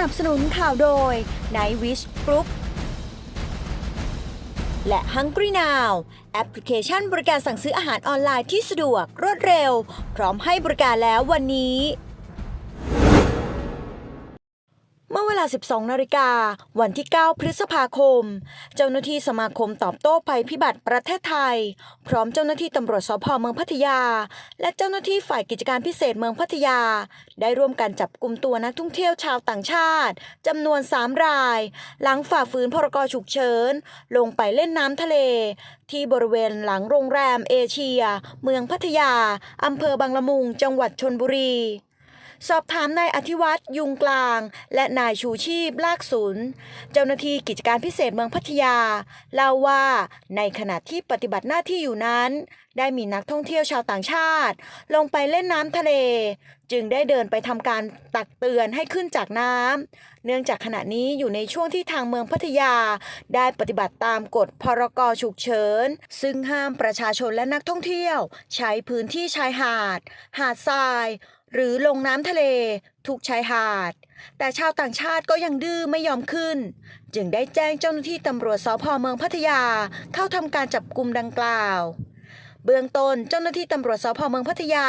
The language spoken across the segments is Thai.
นับสนุนข่าวโดย Night Wish Group และ Hungry Now แอปพลิเคชันบริการสั่งซื้ออาหารออนไลน์ที่สะดวกรวดเร็ว พร้อมให้บริการแล้ววันนี้ ลา 12 นาฬิกา วันที่ 9 พฤษภาคม เจ้าหน้าที่สมาคมตอบโต้ภัยพิบัติประเทศไทย พร้อมเจ้าหน้าที่ตำรวจสพเมืองพัทยา และเจ้าหน้าที่ฝ่ายกิจการพิเศษเมืองพัทยา ได้ร่วมกันจับกลุ่มตัวนักท่องเที่ยวชาวต่างชาติจำนวน 3 ราย หลังฝ่าฝืนพรกฉุกเฉิน ลงไปเล่นน้ำทะเล ที่บริเวณหลังโรงแรมเอเชีย เมืองพัทยาอำเภอบางละมุง จังหวัดชนบุรี สอบถามนายอธิวัตรยุงกลาง และนายชูชีพลากศูนย์เจ้าหน้าที่กิจการพิเศษเมืองพัทยา เล่าว่าในขณะที่ปฏิบัติหน้าที่อยู่นั้น ได้มีนักท่องเที่ยวชาวต่างชาติ ลงไปเล่นน้ำทะเล จึงได้เดินไปทำการตักเตือนให้ขึ้นจากน้ำเนื่องจากขณะนี้อยู่ในช่วงที่ทางเมืองพัทยา ได้ปฏิบัติตามกฎพรกฉุกเฉิน ซึ่งห้ามประชาชนและนักท่องเที่ยว ใช้พื้นที่ชายหาด หาดทราย หรือลงน้ำทะเล ทุกชายหาด แต่ชาวต่างชาติก็ยังดื้อไม่ยอมขึ้น จึงได้แจ้งเจ้าหน้าที่ตำรวจสพเมืองพัทยาเข้าทำการจับกลุ่มดังกล่าว เบื้องต้นเจ้าหน้าที่ตำรวจสพเมืองพัทยา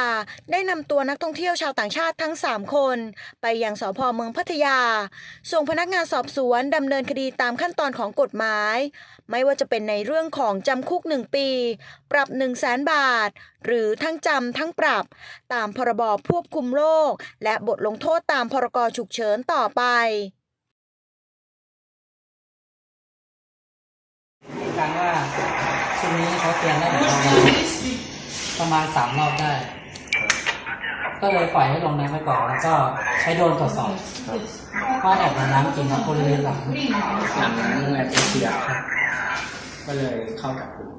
ได้นำตัวนักท่องเที่ยวชาวต่างชาติทั้ง 3 คน ไปยังสพเมืองพัทยา ส่งพนักงานสอบสวนดำเนินคดีตามขั้นตอนของกฎหมาย ไม่ว่าจะเป็นในเรื่องของจำคุก 1 ปี ปรับ 1 0 0 0 0แสนบาท หรือทั้งจำทั้งปรับ ตามพรบควบคุมโรคและบทลงโทษตามพรกฉุกเฉินต่อไป การว่าชุดนี้เขาเตรียมได้ประมาณประมาณสามรอบได้ ก็เลยปล่อยให้ลงน้ำไปก่อนแล้วก็ใช้โดรนตรวจสอบว่าแอบมาน้ำจริงครับบริเวณหลังหลังโรงแรมเอเชียครับก็เลยเข้าจับกลุ่ม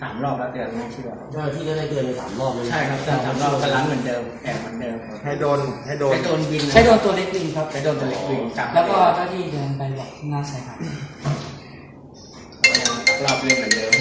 สามรอบแล้วเตือนไม่เชื่อเจ้าหน้าที่ก็ได้เตือนไปสามรอบเลยใช่ครับเตือนสามรอบก็ล้างเหมือนเดิมแอบเหมือนเดิมให้โดนให้โดนใช้โดนบินใช้โดนตัวเล็กบินครับใช้โดนตัวเล็กวิ่งจับแล้วก็เจ้าที่เดินไปบอกหน้าชายหาด 那不就得了。